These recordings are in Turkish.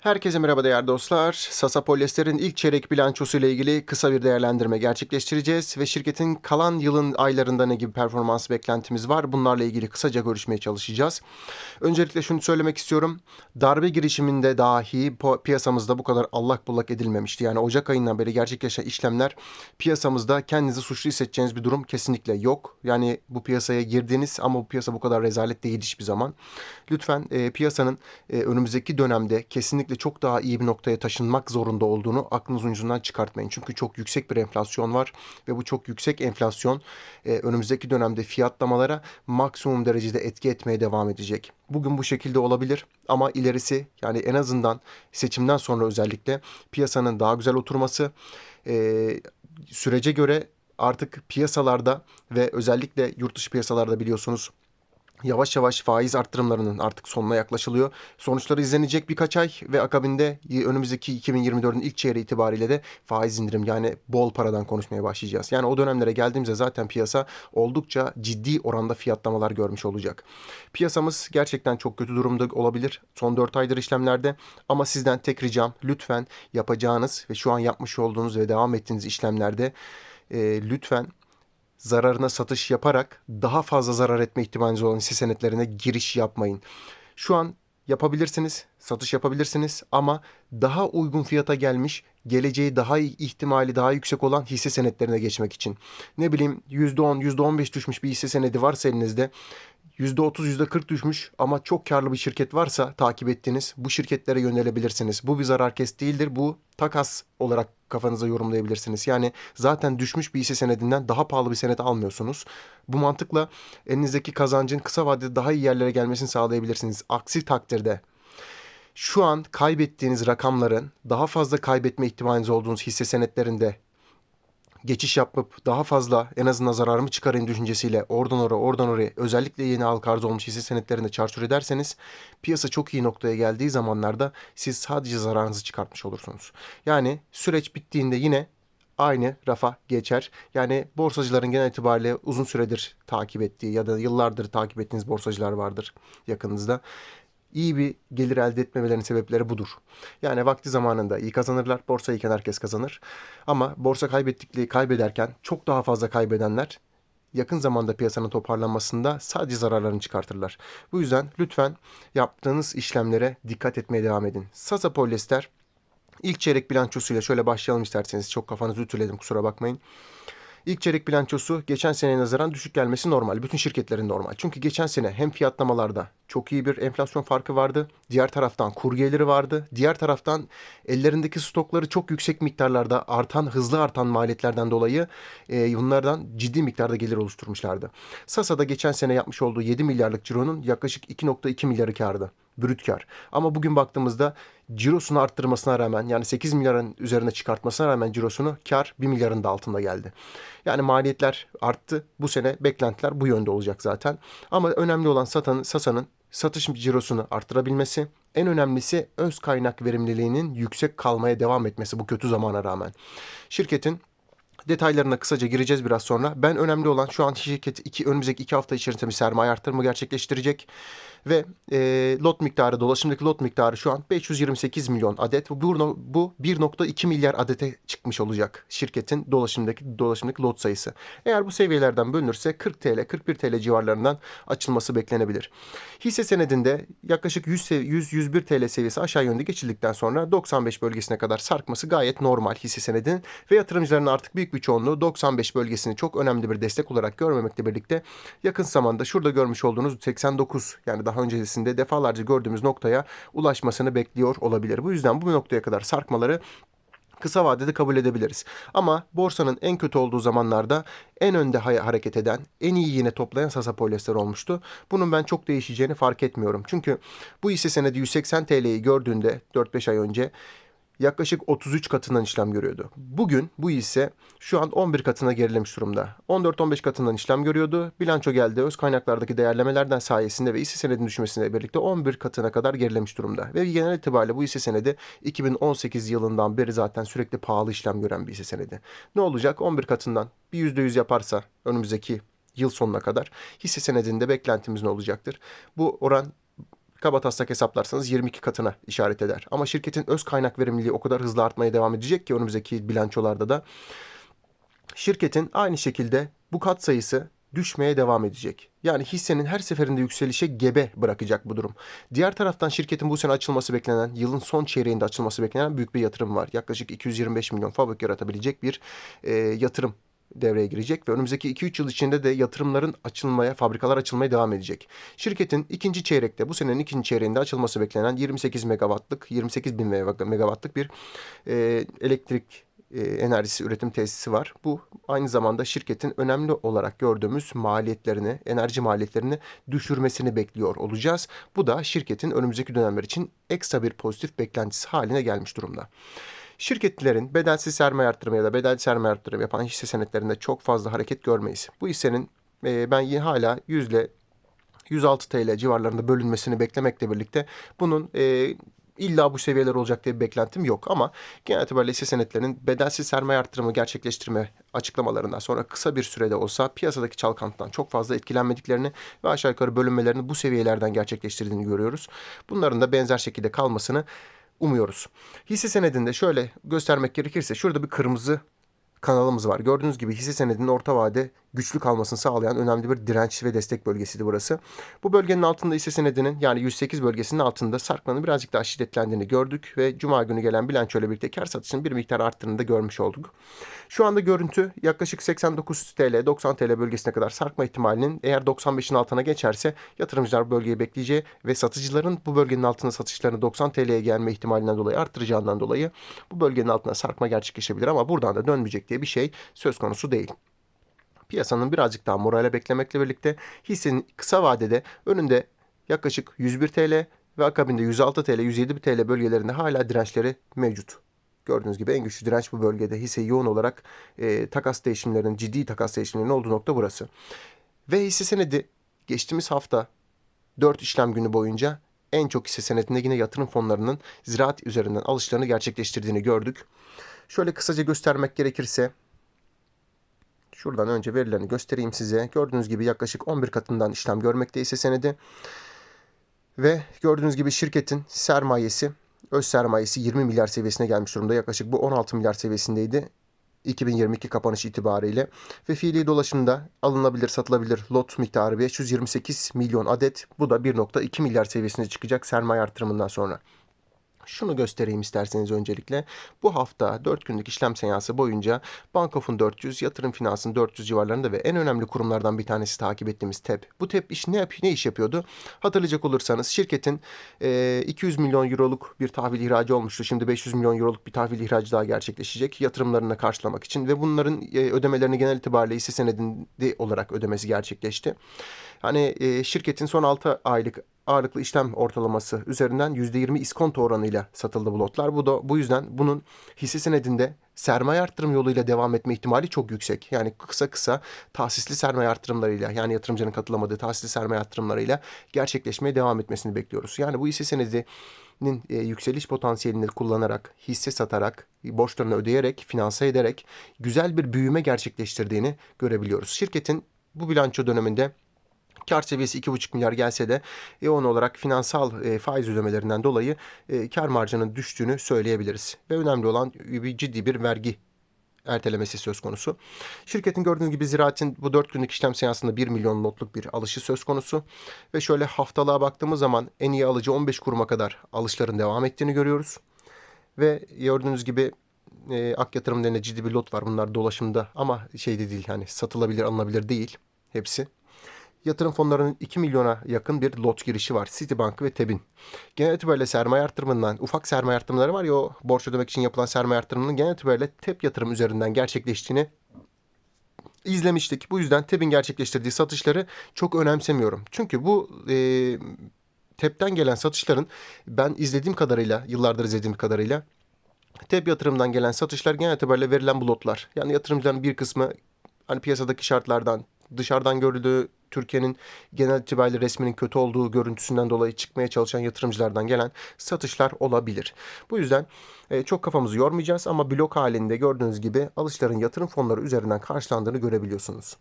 Herkese merhaba değerli dostlar. Sasa Polyester'in ilk çeyrek bilançosu ile ilgili kısa bir değerlendirme gerçekleştireceğiz ve şirketin kalan yılın aylarında ne gibi performans beklentimiz var bunlarla ilgili kısaca görüşmeye çalışacağız. Öncelikle şunu söylemek istiyorum. Darbe girişiminde dahi piyasamızda bu kadar allak bullak edilmemişti. Yani Ocak ayından beri gerçekleşen işlemler piyasamızda kendinizi suçlu hissedeceğiniz bir durum kesinlikle yok. Yani bu piyasaya girdiniz ama bu piyasa bu kadar rezalet değil hiçbir zaman. Lütfen e, piyasanın e, önümüzdeki dönemde kesinlikle çok daha iyi bir noktaya taşınmak zorunda olduğunu aklınızın ucundan çıkartmayın. Çünkü çok yüksek bir enflasyon var ve bu çok yüksek enflasyon e, önümüzdeki dönemde fiyatlamalara maksimum derecede etki etmeye devam edecek. Bugün bu şekilde olabilir ama ilerisi yani en azından seçimden sonra özellikle piyasanın daha güzel oturması e, sürece göre artık piyasalarda ve özellikle yurt dışı piyasalarda biliyorsunuz yavaş yavaş faiz arttırımlarının artık sonuna yaklaşılıyor. Sonuçları izlenecek birkaç ay ve akabinde önümüzdeki 2024'ün ilk çeyreği itibariyle de faiz indirim yani bol paradan konuşmaya başlayacağız. Yani o dönemlere geldiğimizde zaten piyasa oldukça ciddi oranda fiyatlamalar görmüş olacak. Piyasamız gerçekten çok kötü durumda olabilir son 4 aydır işlemlerde ama sizden tek ricam lütfen yapacağınız ve şu an yapmış olduğunuz ve devam ettiğiniz işlemlerde e, lütfen zararına satış yaparak daha fazla zarar etme ihtimaliniz olan hisse senetlerine giriş yapmayın. Şu an yapabilirsiniz, satış yapabilirsiniz ama daha uygun fiyata gelmiş, geleceği daha iyi ihtimali daha yüksek olan hisse senetlerine geçmek için. Ne bileyim %10, %15 düşmüş bir hisse senedi varsa elinizde %30, %40 düşmüş ama çok karlı bir şirket varsa takip ettiğiniz bu şirketlere yönelebilirsiniz. Bu bir zarar kes değildir. Bu takas olarak kafanıza yorumlayabilirsiniz. Yani zaten düşmüş bir hisse senedinden daha pahalı bir senet almıyorsunuz. Bu mantıkla elinizdeki kazancın kısa vadede daha iyi yerlere gelmesini sağlayabilirsiniz. Aksi takdirde şu an kaybettiğiniz rakamların daha fazla kaybetme ihtimaliniz olduğunuz hisse senetlerinde geçiş yapıp daha fazla en azından zararımı çıkarayım düşüncesiyle oradan oraya oradan oraya özellikle yeni halka arz olmuş hisse senetlerinde çarçur ederseniz piyasa çok iyi noktaya geldiği zamanlarda siz sadece zararınızı çıkartmış olursunuz. Yani süreç bittiğinde yine aynı rafa geçer. Yani borsacıların genel itibariyle uzun süredir takip ettiği ya da yıllardır takip ettiğiniz borsacılar vardır yakınınızda iyi bir gelir elde etmemelerinin sebepleri budur. Yani vakti zamanında iyi kazanırlar. Borsa iken herkes kazanır. Ama borsa kaybettikliği kaybederken çok daha fazla kaybedenler yakın zamanda piyasanın toparlanmasında sadece zararlarını çıkartırlar. Bu yüzden lütfen yaptığınız işlemlere dikkat etmeye devam edin. Sasa Polyester ilk çeyrek bilançosuyla şöyle başlayalım isterseniz. Çok kafanızı ütüledim kusura bakmayın. İlk çeyrek bilançosu geçen seneye nazaran düşük gelmesi normal. Bütün şirketlerin normal. Çünkü geçen sene hem fiyatlamalarda çok iyi bir enflasyon farkı vardı. Diğer taraftan kur geliri vardı. Diğer taraftan ellerindeki stokları çok yüksek miktarlarda artan, hızlı artan maliyetlerden dolayı e, bunlardan ciddi miktarda gelir oluşturmuşlardı. Sasa'da geçen sene yapmış olduğu 7 milyarlık cironun yaklaşık 2.2 milyarı kardı. Brüt kar. Ama bugün baktığımızda cirosunu arttırmasına rağmen yani 8 milyarın üzerine çıkartmasına rağmen cirosunu kar 1 milyarın da altında geldi. Yani maliyetler arttı. Bu sene beklentiler bu yönde olacak zaten. Ama önemli olan Sasa'nın Sasa'nın satış cirosunu arttırabilmesi, en önemlisi öz kaynak verimliliğinin yüksek kalmaya devam etmesi bu kötü zamana rağmen. Şirketin Detaylarına kısaca gireceğiz biraz sonra. Ben önemli olan şu an şirket iki, önümüzdeki iki hafta içerisinde bir sermaye arttırımı gerçekleştirecek. Ve e, lot miktarı, dolaşımdaki lot miktarı şu an 528 milyon adet. Bu, bu 1.2 milyar adete çıkmış olacak şirketin dolaşımdaki dolaşımdaki lot sayısı. Eğer bu seviyelerden bölünürse 40 TL, 41 TL civarlarından açılması beklenebilir. Hisse senedinde yaklaşık 100-101 TL seviyesi aşağı yönde geçildikten sonra 95 bölgesine kadar sarkması gayet normal hisse senedinin ve yatırımcıların artık büyük bir çoğunluğu 95 bölgesini çok önemli bir destek olarak görmemekle birlikte yakın zamanda şurada görmüş olduğunuz 89 yani daha öncesinde defalarca gördüğümüz noktaya ulaşmasını bekliyor olabilir. Bu yüzden bu noktaya kadar sarkmaları kısa vadede kabul edebiliriz. Ama borsanın en kötü olduğu zamanlarda en önde hareket eden, en iyi yine toplayan Sasa Polyester olmuştu. Bunun ben çok değişeceğini fark etmiyorum. Çünkü bu hisse senedi 180 TL'yi gördüğünde 4-5 ay önce yaklaşık 33 katından işlem görüyordu. Bugün bu hisse şu an 11 katına gerilemiş durumda. 14-15 katından işlem görüyordu. Bilanço geldi. Öz kaynaklardaki değerlemelerden sayesinde ve hisse senedinin düşmesiyle birlikte 11 katına kadar gerilemiş durumda. Ve genel itibariyle bu hisse senedi 2018 yılından beri zaten sürekli pahalı işlem gören bir hisse senedi. Ne olacak? 11 katından bir %100 yaparsa önümüzdeki yıl sonuna kadar hisse senedinde beklentimiz ne olacaktır? Bu oran kabataslak hesaplarsanız 22 katına işaret eder. Ama şirketin öz kaynak verimliliği o kadar hızlı artmaya devam edecek ki önümüzdeki bilançolarda da şirketin aynı şekilde bu kat sayısı düşmeye devam edecek. Yani hissenin her seferinde yükselişe gebe bırakacak bu durum. Diğer taraftan şirketin bu sene açılması beklenen, yılın son çeyreğinde açılması beklenen büyük bir yatırım var. Yaklaşık 225 milyon fabrik yaratabilecek bir e, yatırım devreye girecek ve önümüzdeki 2-3 yıl içinde de yatırımların açılmaya, fabrikalar açılmaya devam edecek. Şirketin ikinci çeyrekte, bu senenin ikinci çeyreğinde açılması beklenen 28 megawattlık, 28 bin megawattlık bir e, elektrik e, enerjisi üretim tesisi var. Bu aynı zamanda şirketin önemli olarak gördüğümüz maliyetlerini, enerji maliyetlerini düşürmesini bekliyor olacağız. Bu da şirketin önümüzdeki dönemler için ekstra bir pozitif beklentisi haline gelmiş durumda. Şirketlerin bedelsiz sermaye arttırımı ya da bedelli sermaye arttırımı yapan hisse senetlerinde çok fazla hareket görmeyiz. Bu hissenin e, ben yine hala yüzle 106 TL civarlarında bölünmesini beklemekle birlikte bunun e, illa bu seviyeler olacak diye bir beklentim yok ama genel itibariyle hisse senetlerinin bedelsiz sermaye arttırımı gerçekleştirme açıklamalarından sonra kısa bir sürede olsa piyasadaki çalkantıdan çok fazla etkilenmediklerini ve aşağı yukarı bölünmelerini bu seviyelerden gerçekleştirdiğini görüyoruz. Bunların da benzer şekilde kalmasını umuyoruz. Hisse senedinde şöyle göstermek gerekirse şurada bir kırmızı kanalımız var. Gördüğünüz gibi hisse senedinin orta vade güçlü kalmasını sağlayan önemli bir direnç ve destek bölgesiydi burası. Bu bölgenin altında hisse senedinin yani 108 bölgesinin altında sarkmanın birazcık daha şiddetlendiğini gördük ve cuma günü gelen bilanço ile birlikte kar satışının bir miktar arttığını da görmüş olduk. Şu anda görüntü yaklaşık 89 TL 90 TL bölgesine kadar sarkma ihtimalinin eğer 95'in altına geçerse yatırımcılar bölgeyi bekleyeceği ve satıcıların bu bölgenin altına satışlarını 90 TL'ye gelme ihtimalinden dolayı arttıracağından dolayı bu bölgenin altına sarkma gerçekleşebilir ama buradan da dönmeyecek diye bir şey söz konusu değil piyasanın birazcık daha morale beklemekle birlikte hissenin kısa vadede önünde yaklaşık 101 TL ve akabinde 106 TL, 107 TL bölgelerinde hala dirençleri mevcut. Gördüğünüz gibi en güçlü direnç bu bölgede hisse yoğun olarak e, takas değişimlerinin, ciddi takas değişimlerinin olduğu nokta burası. Ve hisse senedi geçtiğimiz hafta 4 işlem günü boyunca en çok hisse senedinde yine yatırım fonlarının ziraat üzerinden alışlarını gerçekleştirdiğini gördük. Şöyle kısaca göstermek gerekirse Şuradan önce verilerini göstereyim size. Gördüğünüz gibi yaklaşık 11 katından işlem görmekte ise senedi. Ve gördüğünüz gibi şirketin sermayesi, öz sermayesi 20 milyar seviyesine gelmiş durumda. Yaklaşık bu 16 milyar seviyesindeydi. 2022 kapanış itibariyle ve fiili dolaşımda alınabilir satılabilir lot miktarı 528 milyon adet. Bu da 1.2 milyar seviyesine çıkacak sermaye artırımından sonra. Şunu göstereyim isterseniz öncelikle. Bu hafta 4 günlük işlem seansı boyunca Bankof'un 400, Yatırım Finans'ın 400 civarlarında ve en önemli kurumlardan bir tanesi takip ettiğimiz TEP. Bu TEP iş ne, yap ne iş yapıyordu? Hatırlayacak olursanız şirketin e, 200 milyon euroluk bir tahvil ihracı olmuştu. Şimdi 500 milyon euroluk bir tahvil ihracı daha gerçekleşecek yatırımlarını karşılamak için ve bunların e, ödemelerini genel itibariyle hisse senedinde olarak ödemesi gerçekleşti. Hani e, şirketin son 6 aylık ağırlıklı işlem ortalaması üzerinden %20 iskonto oranıyla satıldı bu lotlar. Bu da bu yüzden bunun hisse senedinde sermaye arttırım yoluyla devam etme ihtimali çok yüksek. Yani kısa kısa tahsisli sermaye arttırımlarıyla yani yatırımcının katılamadığı tahsisli sermaye arttırımlarıyla gerçekleşmeye devam etmesini bekliyoruz. Yani bu hisse senedinin e, yükseliş potansiyelini kullanarak, hisse satarak, borçlarını ödeyerek, finanse ederek güzel bir büyüme gerçekleştirdiğini görebiliyoruz. Şirketin bu bilanço döneminde Kar seviyesi 2,5 milyar gelse de yoğun olarak finansal e, faiz ödemelerinden dolayı e, kar marjının düştüğünü söyleyebiliriz. Ve önemli olan bir ciddi bir vergi ertelemesi söz konusu. Şirketin gördüğünüz gibi ziraatin bu 4 günlük işlem seansında 1 milyon notluk bir alışı söz konusu. Ve şöyle haftalığa baktığımız zaman en iyi alıcı 15 kuruma kadar alışların devam ettiğini görüyoruz. Ve gördüğünüz gibi e, ak yatırım denen ciddi bir lot var. Bunlar dolaşımda ama şeyde değil hani satılabilir alınabilir değil hepsi yatırım fonlarının 2 milyona yakın bir lot girişi var. Citibank ve TEB'in. Genel itibariyle sermaye artırımından, ufak sermaye artırımları var ya o borç ödemek için yapılan sermaye artırımının genel itibariyle TEB yatırım üzerinden gerçekleştiğini izlemiştik. Bu yüzden TEB'in gerçekleştirdiği satışları çok önemsemiyorum. Çünkü bu e, TEB'den gelen satışların ben izlediğim kadarıyla, yıllardır izlediğim kadarıyla TEB yatırımdan gelen satışlar genel itibariyle verilen bu lotlar. Yani yatırımcıların bir kısmı hani piyasadaki şartlardan dışarıdan görüldüğü Türkiye'nin genel itibariyle resminin kötü olduğu görüntüsünden dolayı çıkmaya çalışan yatırımcılardan gelen satışlar olabilir. Bu yüzden e, çok kafamızı yormayacağız ama blok halinde gördüğünüz gibi alışların yatırım fonları üzerinden karşılandığını görebiliyorsunuz.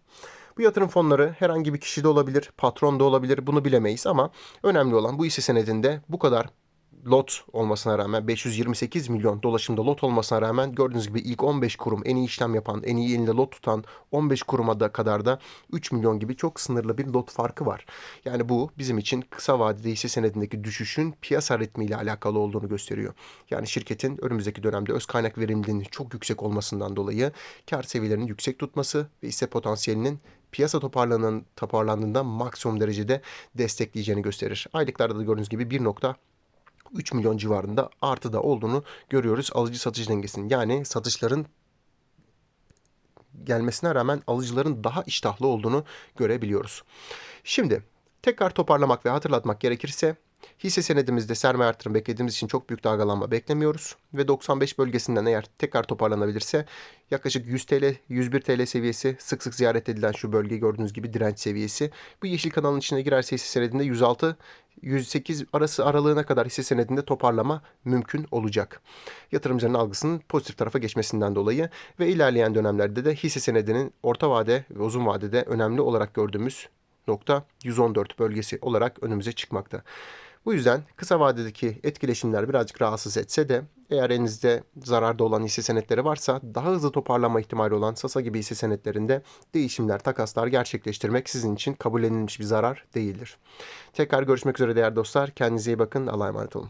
Bu yatırım fonları herhangi bir kişi de olabilir, patron da olabilir bunu bilemeyiz ama önemli olan bu hisse senedinde bu kadar lot olmasına rağmen 528 milyon dolaşımda lot olmasına rağmen gördüğünüz gibi ilk 15 kurum en iyi işlem yapan, en iyi elinde lot tutan 15 kuruma da kadar da 3 milyon gibi çok sınırlı bir lot farkı var. Yani bu bizim için kısa vadeli hisse senedindeki düşüşün piyasa ritmiyle alakalı olduğunu gösteriyor. Yani şirketin önümüzdeki dönemde öz kaynak verimliliğinin çok yüksek olmasından dolayı kar seviyelerinin yüksek tutması ve hisse potansiyelinin piyasa toparlanan, toparlandığında maksimum derecede destekleyeceğini gösterir. Aylıklarda da gördüğünüz gibi 1. 3 milyon civarında artıda olduğunu görüyoruz alıcı satış dengesinin. Yani satışların gelmesine rağmen alıcıların daha iştahlı olduğunu görebiliyoruz. Şimdi tekrar toparlamak ve hatırlatmak gerekirse hisse senedimizde sermaye artırım beklediğimiz için çok büyük dalgalanma beklemiyoruz ve 95 bölgesinden eğer tekrar toparlanabilirse yaklaşık 100 TL, 101 TL seviyesi sık sık ziyaret edilen şu bölge gördüğünüz gibi direnç seviyesi. Bu yeşil kanalın içine girerse hisse senedinde 106 108 arası aralığına kadar hisse senedinde toparlama mümkün olacak. Yatırımcının algısının pozitif tarafa geçmesinden dolayı ve ilerleyen dönemlerde de hisse senedinin orta vade ve uzun vadede önemli olarak gördüğümüz nokta 114 bölgesi olarak önümüze çıkmakta. Bu yüzden kısa vadedeki etkileşimler birazcık rahatsız etse de eğer elinizde zararda olan hisse senetleri varsa daha hızlı toparlama ihtimali olan Sasa gibi hisse senetlerinde değişimler, takaslar gerçekleştirmek sizin için kabul edilmiş bir zarar değildir. Tekrar görüşmek üzere değerli dostlar. Kendinize iyi bakın. Allah'a emanet olun.